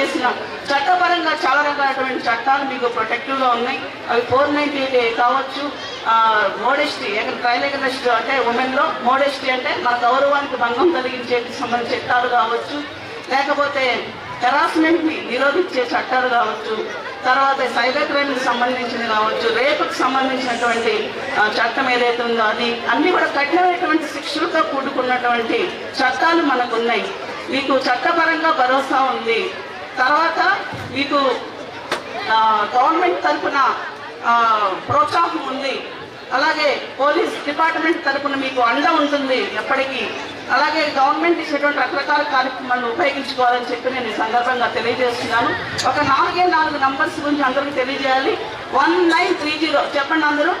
చేసిన చట్టపరంగా చాలా రకాలైనటువంటి చట్టాలు మీకు ప్రొటెక్టివ్గా ఉన్నాయి. అవి ఫోర్ నైన్టీ ఎయిట్ కావచ్చు. మోడెస్టీ ట్రయల్ ఎగ్నెస్ట్ అంటే ఉమెన్లో మోడెస్టీ అంటే మన గౌరవానికి భంగం కలిగించేకి సంబంధించిన చట్టాలు కావచ్చు. లేకపోతే హెరాస్మెంట్ని నిరోధించే చట్టాలు కావచ్చు. తర్వాత సైబర్ క్రైమ్కి సంబంధించింది కావచ్చు. రేపుకి సంబంధించినటువంటి చట్టం ఏదైతే ఉందో అది. అన్ని కూడా కఠినమైనటువంటి శిక్షలతో కూడుకున్నటువంటి చట్టాలు మనకు ఉన్నాయి మీకు చట్టపరంగా భరోసా ఉంది. తర్వాత మీకు గవర్నమెంట్ తరఫున ప్రోత్సాహం ఉంది. అలాగే పోలీస్ డిపార్ట్మెంట్ తరఫున మీకు అండ ఉంటుంది ఎప్పటికీ. అలాగే గవర్నమెంట్ ఇచ్చేటువంటి రకరకాల కార్యక్రమాలను ఉపయోగించుకోవాలని చెప్పి నేను ఈ సందర్భంగా తెలియజేస్తున్నాను. ఒక నాలుగే నాలుగు నంబర్స్ గురించి అందరికీ తెలియజేయాలి. One nine three zero. చెప్పండి అందరూ.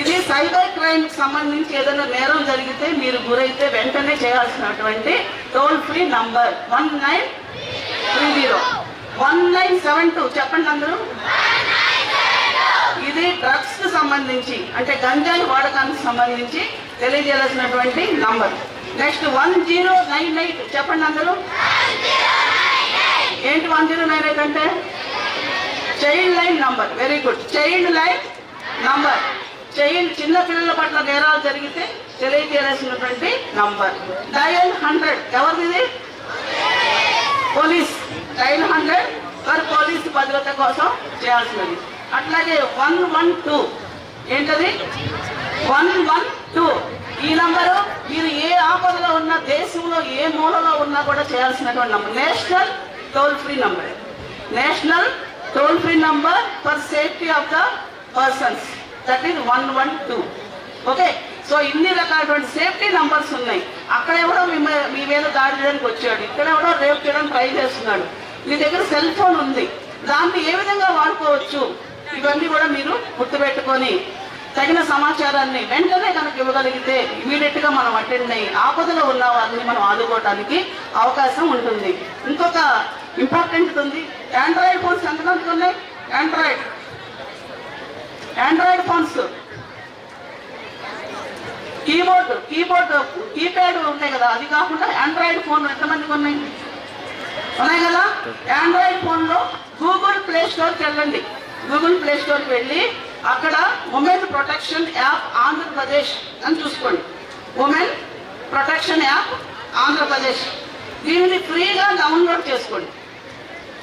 ఇది సైబర్ క్రైమ్కి సంబంధించి ఏదైనా నేరం జరిగితే మీరు గురైతే వెంటనే చేయాల్సినటువంటి toll free number one nine three zero one nine seven two చెప్పండి అందరూ. ఇది డ్రగ్స్కు సంబంధించి అంటే గంజాయి వాడకానికి సంబంధించి తెలియజేయాల్సినటువంటి number next one zero nine eight చెప్పండి అందరూ. ఏంటి వన్ జీరో నైన్ ఎయిట్ అంటే? Child line number very good child line number చిన్న పిల్లల పట్ల నేరాలు జరిగితే తెలియజేయాల్సినటువంటి నంబర్. Dial hundred. ఎవరిది? పోలీస్. Dial hundred. మరి పోలీస్ భద్రత కోసం చేయాల్సినది. అట్లాగే వన్ వన్ టూ. ఏంటది? One one two. ఈ నంబరు మీరు ఏ ఆపదలో ఉన్న దేశంలో ఏ మూలలో ఉన్నా కూడా చేయాల్సినటువంటి number. National toll free number. National toll free number for safety of the persons. That is one one two okay so ఇన్ని రకాలటువంటి సేఫ్టీ నంబర్స్ ఉన్నాయి. అక్కడ ఎవడో మీ మీద- మీ మీద దాడి చేయడానికి వచ్చాడు. ఇక్కడ ఎవడో రేపు చేయడానికి ట్రై చేస్తున్నాడు. మీ దగ్గర సెల్ ఫోన్ ఉంది. దాన్ని ఏ విధంగా వాడుకోవచ్చు? ఇవన్నీ కూడా మీరు గుర్తుపెట్టుకొని తగిన సమాచారాన్ని వెంటనే కనుక ఇవ్వగలిగితే ఇమీడియట్గా మనం అటెండ్ అయ్యి ఆపదలో ఉన్న వారిని మనం ఆదుకోవడానికి అవకాశం ఉంటుంది. ఇంకొక ఇంపార్టెంట్ ఉంది. ఆండ్రాయిడ్ ఫోన్స్ ఎంతమంది ఉన్నాయి? Android android phones keyboard keyboard keypad ఉంటాయి కదా అది కాకుండా ఆండ్రాయిడ్ ఫోన్ ఎంతమందికి ఉన్నాయి? ఉన్నాయి కదా? ఆండ్రాయిడ్ ఫోన్లో గూగుల్ ప్లే స్టోర్కి వెళ్ళండి. గూగుల్ ప్లే స్టోర్కి వెళ్ళి అక్కడ ఉమెన్ ప్రొటెక్షన్ యాప్ ఆంధ్రప్రదేశ్ అని చూసుకోండి. ఉమెన్ ప్రొటెక్షన్ యాప్ ఆంధ్రప్రదేశ్ దీనిని ఫ్రీగా డౌన్లోడ్ చేసుకోండి.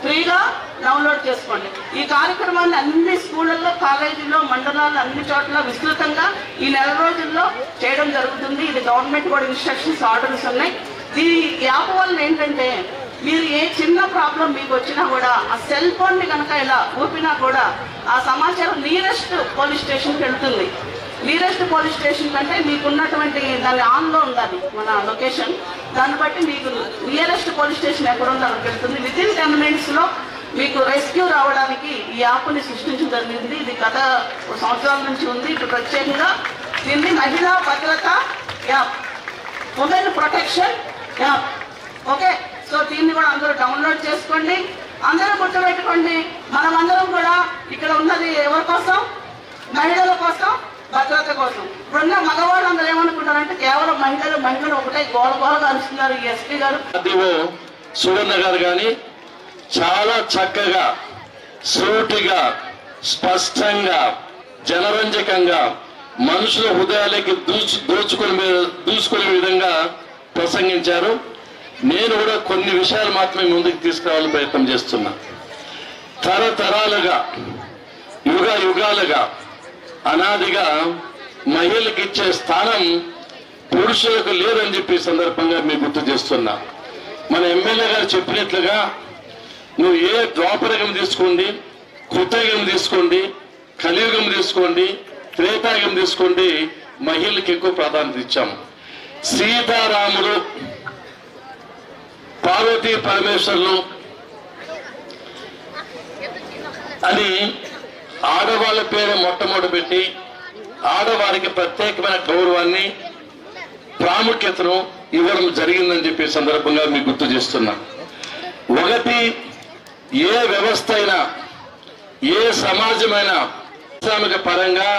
ఫ్రీగా డౌన్లోడ్ చేసుకోండి. ఈ కార్యక్రమాన్ని అన్ని స్కూళ్ళల్లో కాలేజీల్లో మండలాల్లో అన్ని చోట్ల విస్తృతంగా ఈ నెల రోజుల్లో చేయడం జరుగుతుంది. ఇది గవర్నమెంట్ కూడా ఇన్స్ట్రక్షన్స్ ఆర్డర్స్ ఉన్నాయి. ఈ యాప్ వల్ల ఏంటంటే మీరు ఏ చిన్న ప్రాబ్లం మీకు వచ్చినా కూడా ఆ సెల్ ఫోన్ని కనుక ఇలా ఊపినా కూడా ఆ సమాచారం నియరెస్ట్ పోలీస్ స్టేషన్కి వెళ్తుంది. నియరెస్ట్ పోలీస్ స్టేషన్ కంటే మీకున్నటువంటి దాని ఆన్లో ఉండాలి మన లొకేషన్ దాన్ని బట్టి మీకు నియరెస్ట్ పోలీస్ స్టేషన్ ఎక్కడ ఉందో అక్కడికి వెళ్తుంది. వితిన్ టెన్ మినిట్స్లో మీకు రెస్క్యూ రావడానికి ఈ యాప్ని సృష్టించడం జరిగింది. ఇది గత సంవత్సరాల నుంచి ఉంది. ఇప్పుడు ప్రత్యేకంగా దీన్ని మహిళా భద్రత app women protection app. Okay? So దీన్ని కూడా అందరూ డౌన్లోడ్ చేసుకోండి. అందరూ గుర్తుపెట్టుకోండి. మనమందరం కూడా ఇక్కడ ఉన్నది ఎవరి కోసం మహిళల కోసం భద్రత కోసం ఇప్పుడున్న మగవాళ్ళు అందరూ ఏమనుకుంటారంటే కేవలం మహిళలు మహిళలు ఒకటే గోల గోలగా అరుస్తున్నారు ఎస్పీ గారు. సువర్ణ గారు కానీ చాలా చక్కగా సూటిగా స్పష్టంగా జనరంజకంగా మనుషుల హృదయాలకి దూచు దోచుకునే దూసుకునే విధంగా ప్రసంగించారు. నేను కూడా కొన్ని విషయాలు మాత్రమే ముందుకు తీసుకురావాలని ప్రయత్నం చేస్తున్నా. తరతరాలుగా యుగ యుగాలుగా అనాదిగా మహిళలకు ఇచ్చే స్థానం పురుషులకు లేదని చెప్పి సందర్భంగా మీకు గుర్తు చేస్తున్నా. మన ఎమ్మెల్యే గారు చెప్పినట్లుగా నువ్వు ఏ ద్వాపరగం తీసుకోండి కృతయుగం తీసుకోండి కలియుగం తీసుకోండి త్రేతాయుగం తీసుకోండి మహిళలకు ఎక్కువ ప్రాధాన్యత ఇచ్చాము. సీతారాములు పార్వతీ పరమేశ్వర్లు అని ఆడవాళ్ళ పేరు మొట్టమొదటి పెట్టి ఆడవారికి ప్రత్యేకమైన గౌరవాన్ని ప్రాముఖ్యతను ఇవ్వడం జరిగిందని చెప్పి సందర్భంగా మీకు గుర్తు చేస్తున్నా. ఒకటి ఏ వ్యవస్థ అయినా ఏ సమాజమైనా పారిశ్రామిక పరంగా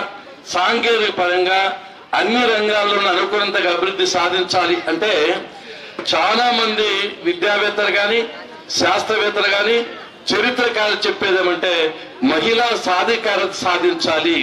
సాంకేతిక పరంగా అన్ని రంగాల్లోనూ అనుకున్నంతగా అభివృద్ధి సాధించాలి అంటే చాలా మంది విద్యావేత్తలు కానీ శాస్త్రవేత్తలు కానీ చరిత్రకారులు చెప్పేదేమంటే మహిళా సాధికారత సాధించాలి.